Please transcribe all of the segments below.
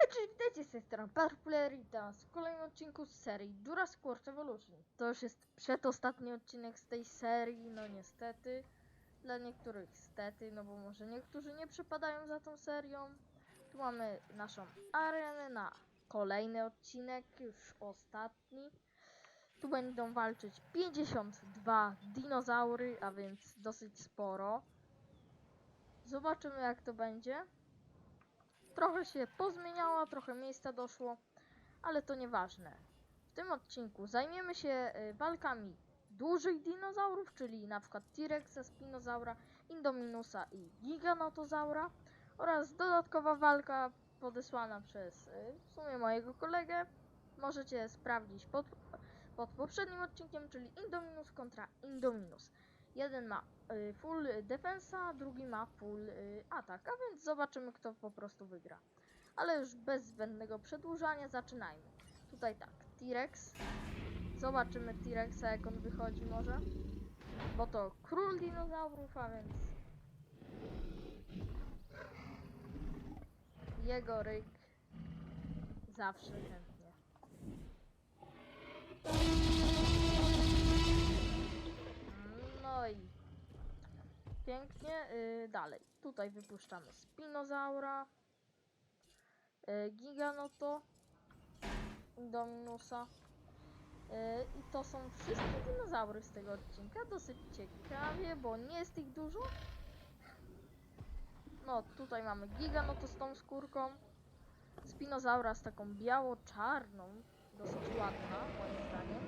Hej, witajcie z tej strony Parpulerita w kolejnym odcinku z serii Dura Squash Evolution. To już jest przedostatni odcinek z tej serii, no niestety. Dla niektórych stety, no bo może niektórzy nie przypadają za tą serią. Tu mamy naszą arenę na kolejny odcinek, już ostatni. Tu będą walczyć 52 dinozaury, a więc dosyć sporo. Zobaczymy jak to będzie. Trochę się pozmieniało, trochę miejsca doszło, ale to nieważne. W tym odcinku zajmiemy się y, walkami dużych dinozaurów, czyli przykład T-Rexa, Spinozaura, Indominusa i Giganotozaura oraz dodatkowa walka podesłana przez y, w sumie mojego kolegę. Możecie sprawdzić pod, pod poprzednim odcinkiem, czyli Indominus kontra Indominus. Jeden ma y, full defensa, drugi ma full y, atak, a więc zobaczymy kto po prostu wygra. Ale już bez zbędnego przedłużania zaczynajmy. Tutaj tak, T-Rex. Zobaczymy T-Rexa jak on wychodzi może. Bo to król dinozaurów, a więc jego ryk zawsze chętnie. Pięknie. y, dalej. Tutaj wypuszczamy Spinozaura, y, Giganoto, Indominusa. Y, I to są wszystkie dinozaury z tego odcinka. Dosyć ciekawie, bo nie jest ich dużo. No, tutaj mamy Giganoto z tą skórką. Spinozaura z taką biało-czarną. Dosyć ładna, moim zdaniem.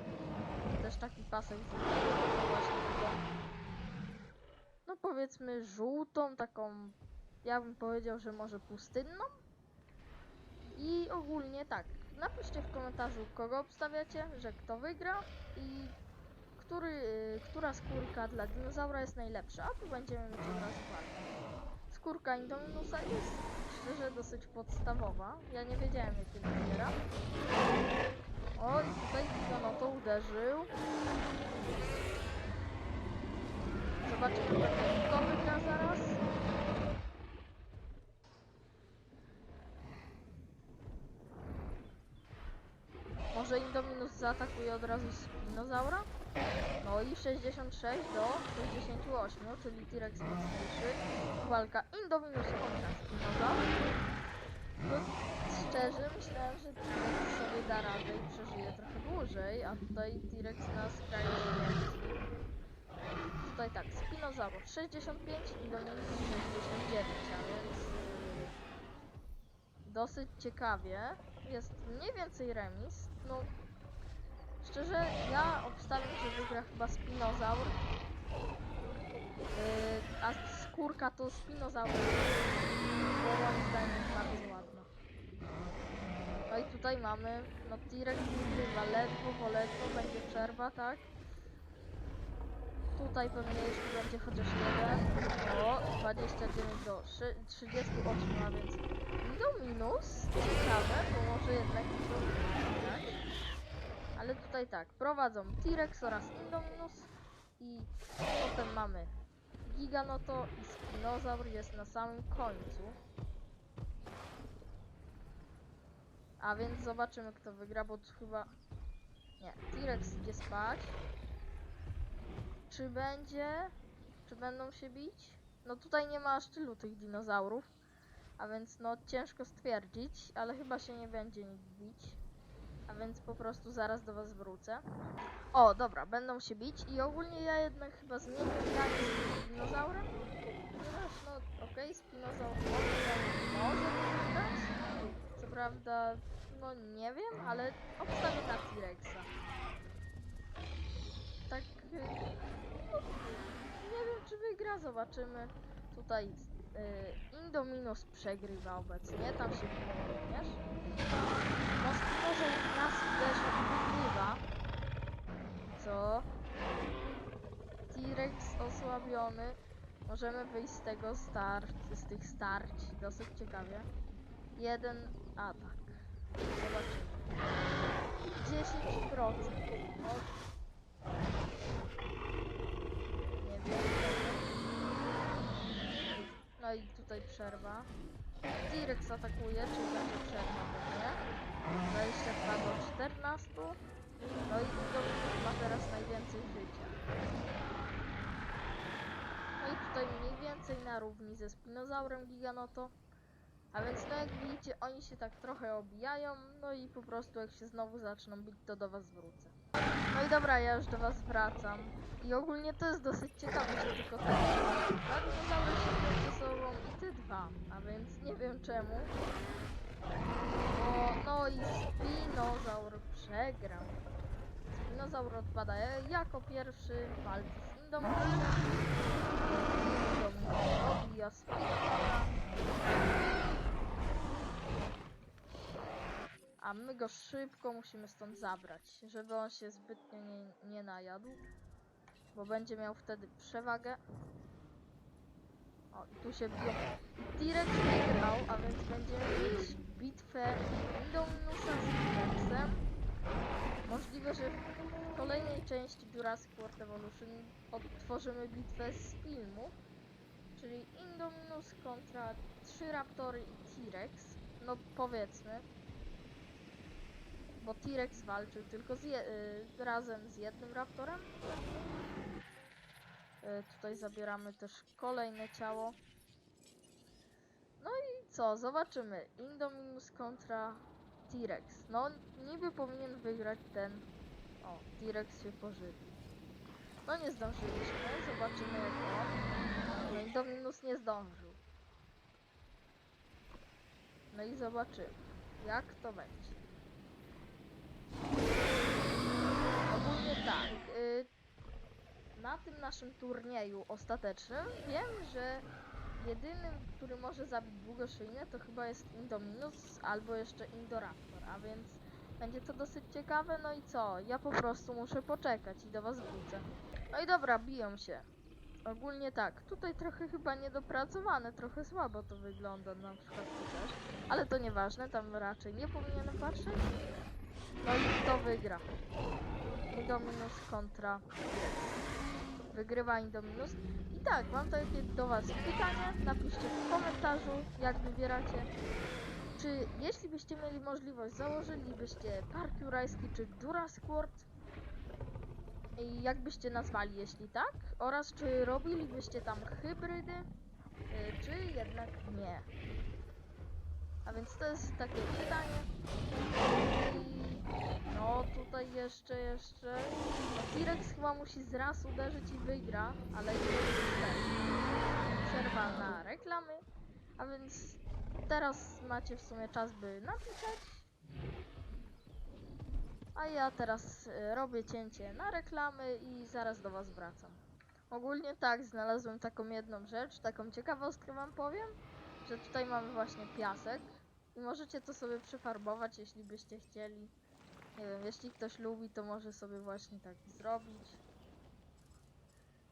Też taki pasek z właśnie taką, no powiedzmy żółtą, taką, ja bym powiedział, że może pustynną. I ogólnie tak, napiszcie w komentarzu, kogo obstawiacie, że kto wygra i który, która skórka dla dinozaura jest najlepsza, a tu będziemy mieć od razu walkę. Skórka Indominusa jest szczerze dosyć podstawowa. Ja nie wiedziałem jakie wybiera. O, i tutaj Gigonoto uderzył. Wygra zaraz. Może Indominus zaatakuje od razu Spinozaura? No i 66 do 68, czyli T-Rex mocniejszy. Walka Indominus kontra Spinozaur. No, szczerze myślałem, że T-Rex sobie da radę i przeżyje trochę dłużej, a tutaj T-Rex na skraju. Tutaj tak, Spinozaurus 65 i Indominus 69, a więc yy, dosyć ciekawie. Jest mniej więcej remis. No, szczerze, ja obstawiam, że wygra chyba Spinozaur. Yy, a skórka to Spinozaur. Bo moim zdaniem jest bardzo ładna. No i tutaj mamy, no T-Rex wygrywa ledwo, bo ledwo będzie przerwa, tak? Tutaj pewnie jeszcze będzie chociaż jeden. O, 29 do szy- 38, a więc do minus. Ciekawe, bo może jednak wygrać. Ale tutaj tak, prowadzą T-Rex oraz Indominus i potem mamy Giganoto i Spinozaur jest na samym końcu. A więc zobaczymy kto wygra, bo chyba... Nie, T-Rex idzie spać. Czy będzie? Czy będą się bić? No tutaj nie ma aż tylu tych dinozaurów. A więc no ciężko stwierdzić, ale chyba się nie będzie nikt bić. A więc po prostu zaraz do was wrócę. O, dobra, będą się bić i ogólnie ja jednak chyba zmienię zdanie z dinozaurem. Ponieważ no okej, okay, spinozaur może, wygrać. Co prawda, no nie wiem, ale obstawię na T-Rexa. Tak, nie wiem czy wygra, zobaczymy. Tutaj y, Indominus przegrywa obecnie, tam się również. Spinozaur nas i wygrywa. Co? T-Rex osłabiony. Możemy wyjść z tego starć, z tych starć, dosyć ciekawie. Jeden atak. Zobaczymy. 10%. No, nie wiem. No i tutaj przerwa. T-Rex atakuje, czyli będzie przerwa pewnie. 22 do 14. No i Indominus ma teraz najwięcej życia. No i tutaj mniej więcej na równi ze Spinozaurem Giganoto. A więc no jak widzicie, oni się tak trochę obijają, no i po prostu jak się znowu zaczną bić, to do was wrócę. No i dobra, ja już do was wracam. I ogólnie to jest dosyć ciekawe, że tylko te dwa dinozaury się ze sobą i te dwa. A więc nie wiem czemu. Bo, no i Spinozaur przegrał. Spinozaur odpada jako pierwszy walczy z Indominusem. Indominus obija Spinozaura. A my go szybko musimy stąd zabrać, żeby on się zbytnio nie, nie najadł. Bo będzie miał wtedy przewagę. O, i tu się biją. T-Rex wygrał, a więc będziemy mieć bitwę Indominusa z T-Rexem. Możliwe, że w kolejnej części Jurassic World Evolution odtworzymy bitwę z filmu. Czyli Indominus kontra trzy Raptory i T-Rex. No powiedzmy. Bo T-Rex walczył tylko z y, razem z jednym Raptorem. Y, tutaj zabieramy też kolejne ciało. No i co? Zobaczymy. Indominus kontra T-Rex. No, niby powinien wygrać ten. O, T-Rex się pożywi. No nie zdążyliśmy. Zobaczymy jak on. No, Indominus nie zdążył. No i zobaczymy, jak to będzie. Ogólnie tak. Na tym naszym turnieju ostatecznym wiem, że jedynym, który może zabić długoszyjne to chyba jest Indominus albo jeszcze Indoraptor, a więc będzie to dosyć ciekawe. No i co? Ja po prostu muszę poczekać i do was wrócę. No i dobra, biją się. Ogólnie tak, tutaj trochę chyba niedopracowane, trochę słabo to wygląda na przykład też, ale to nieważne, tam raczej nie powinienem patrzeć. No i kto wygra? Indominus kontra. Wygrywa Indominus. I tak, mam takie do Was pytanie. Napiszcie w komentarzu, jak wybieracie. Czy jeśli byście mieli możliwość, założylibyście Park Jurajski czy World? I jak byście nazwali, jeśli tak? Oraz czy robilibyście tam hybrydy, y, czy jednak nie? A więc to jest takie pytanie. I no tutaj jeszcze, jeszcze. No, T-Rex chyba musi zraz uderzyć i wygra, ale nie Przerwa na reklamy. A więc teraz macie w sumie czas, by napisać. A ja teraz y, robię cięcie na reklamy i zaraz do Was wracam. Ogólnie tak, znalazłem taką jedną rzecz, taką ciekawostkę Wam powiem, że tutaj mamy właśnie piasek i możecie to sobie przefarbować, jeśli byście chcieli. Nie wiem, jeśli ktoś lubi, to może sobie właśnie tak zrobić.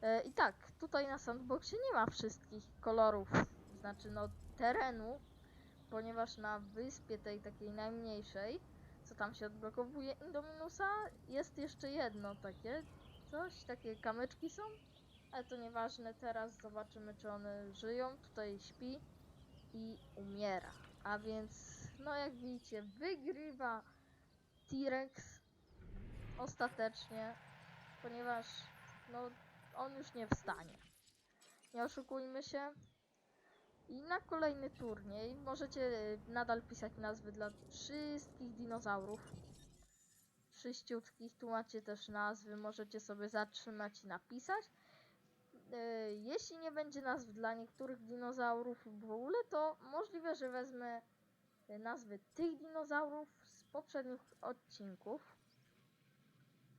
E, I tak, tutaj na sandboxie nie ma wszystkich kolorów, znaczy no terenu, ponieważ na wyspie tej takiej najmniejszej, co tam się odblokowuje Indominusa, jest jeszcze jedno takie, coś, takie kamyczki są, ale to nieważne, teraz zobaczymy czy one żyją, tutaj śpi i umiera, a więc no jak widzicie wygrywa T-Rex ostatecznie, ponieważ no on już nie wstanie. Nie oszukujmy się. I na kolejny turniej możecie y, nadal pisać nazwy dla wszystkich dinozaurów. Wszyściutkich, tu macie też nazwy, możecie sobie zatrzymać i napisać. Y, Jeśli nie będzie nazw dla niektórych dinozaurów w ogóle, to możliwe, że wezmę nazwy tych dinozaurów z poprzednich odcinków.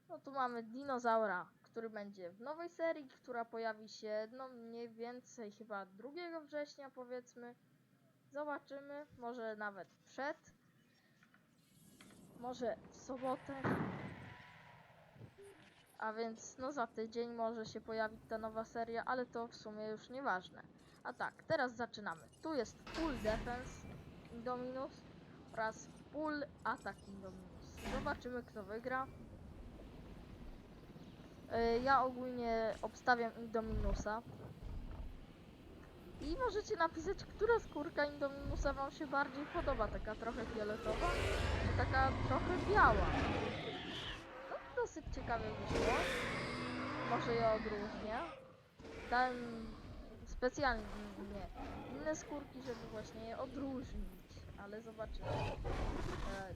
No tu mamy dinozaura, który będzie w nowej serii, która pojawi się no mniej więcej chyba 2 września powiedzmy. Zobaczymy, może nawet przed. Może w sobotę. A więc no za tydzień może się pojawić ta nowa seria, ale to w sumie już nieważne. A tak, teraz zaczynamy. Tu jest full defense Indominus oraz full attack Indominus. Zobaczymy kto wygra. Y, Ja ogólnie obstawiam Indominusa. I możecie napisać, która skórka Indominusa wam się bardziej podoba. Taka trochę fioletowa, czy taka trochę biała. Dosyć ciekawie wyszło. Może je odróżnię. Dałem specjalnie nie, inne skórki, żeby właśnie je odróżnić. Ale zobaczymy. E,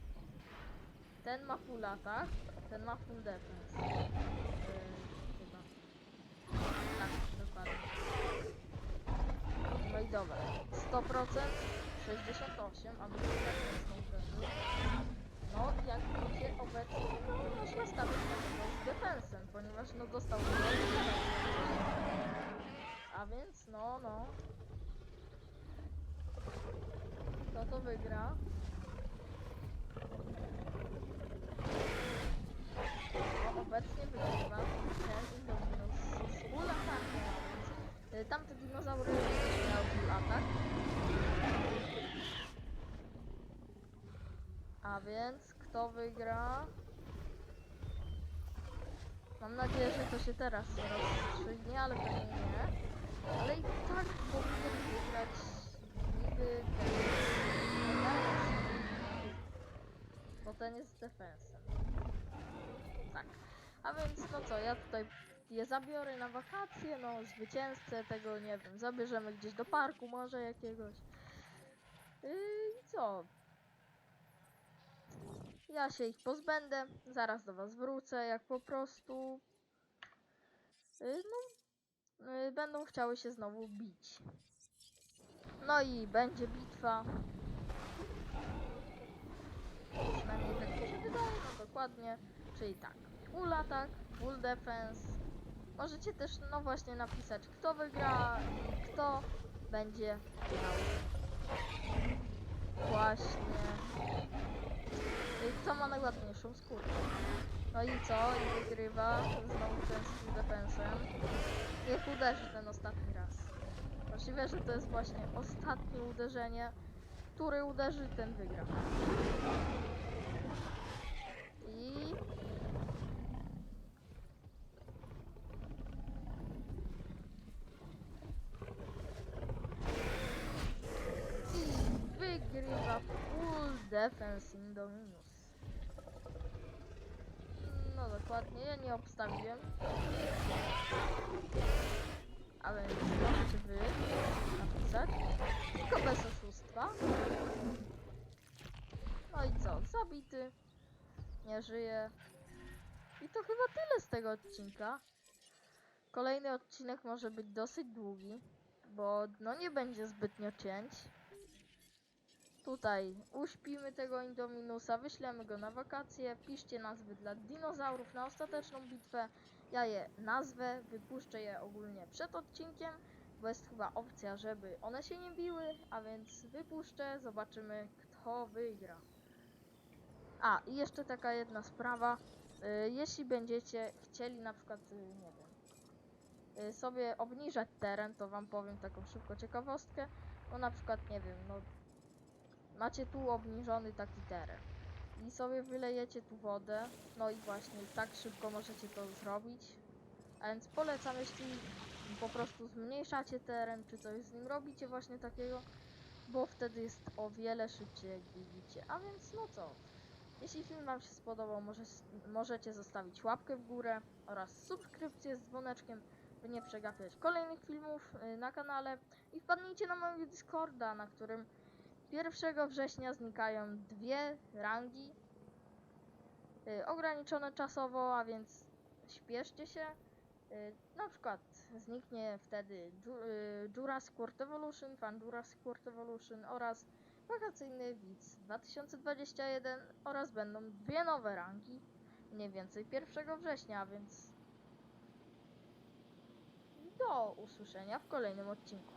ten ma full attack, ten ma full defense. E, chyba. Tak, dokładnie. No i dobra. 100%, 68, a drugi tak jest na uderzył. No, jak widzicie, obecnie można stawiać na niego z defensem, ponieważ no dostał A więc, no, no. Kto to wygra? No, obecnie wygrywa ten Indominus z full attackiem, a więc y, tamte dinozaury też miały full attack. A więc kto wygra? Mam nadzieję, że to się teraz rozstrzygnie, ale pewnie nie. Ale i tak powinien wygrać niby ten bo ten jest defensem. Tak. A więc no co, ja tutaj je zabiorę na wakacje, no zwycięzcę tego, nie wiem, zabierzemy gdzieś do parku może jakiegoś. Yy, I co? Ja się ich pozbędę, zaraz do was wrócę, jak po prostu yy, no, yy, będą chciały się znowu bić. No i będzie bitwa. Przynajmniej tak mi się wydaje, no dokładnie. Czyli tak, full attack, full defense. Możecie też, no właśnie, napisać kto wygra i kto będzie miał właśnie kto ma najładniejszą skórkę. No i co? I wygrywa znowu ten z defensem. Niech uderzy ten ostatni raz. Możliwe, że to jest właśnie ostatnie uderzenie. Który uderzy, ten wygra. I... I wygrywa full defense Indominus. No dokładnie, ja nie obstawiłem. Ale możecie wy napisać. Tylko bez oszustwa. No i co? Zabity. Nie żyje. I to chyba tyle z tego odcinka. Kolejny odcinek może być dosyć długi, bo no nie będzie zbytnio cięć. Tutaj uśpimy tego Indominusa, wyślemy go na wakacje, piszcie nazwy dla dinozaurów na ostateczną bitwę. Ja je nazwę, wypuszczę je ogólnie przed odcinkiem, bo jest chyba opcja, żeby one się nie biły, a więc wypuszczę, zobaczymy kto wygra. A, i jeszcze taka jedna sprawa. Y, jeśli będziecie chcieli na przykład, y, nie wiem, y, sobie obniżać teren, to wam powiem taką szybko ciekawostkę. No na przykład, nie wiem, no macie tu obniżony taki teren i sobie wylejecie tu wodę, no i właśnie tak szybko możecie to zrobić. A więc polecam, jeśli po prostu zmniejszacie teren, czy coś z nim robicie właśnie takiego, bo wtedy jest o wiele szybciej, jak widzicie. A więc no co, jeśli film Wam się spodobał, może, możecie zostawić łapkę w górę oraz subskrypcję z dzwoneczkiem, by nie przegapiać kolejnych filmów y, na kanale i wpadnijcie na mojego Discorda, na którym 1 września znikają dwie rangi y, ograniczone czasowo, a więc śpieszcie się. Y, na przykład zniknie wtedy Ju- y, Jurassic World Evolution, Fan Jurassic World Evolution oraz wakacyjny widz 2021 oraz będą dwie nowe rangi mniej więcej 1 września, więc do usłyszenia w kolejnym odcinku.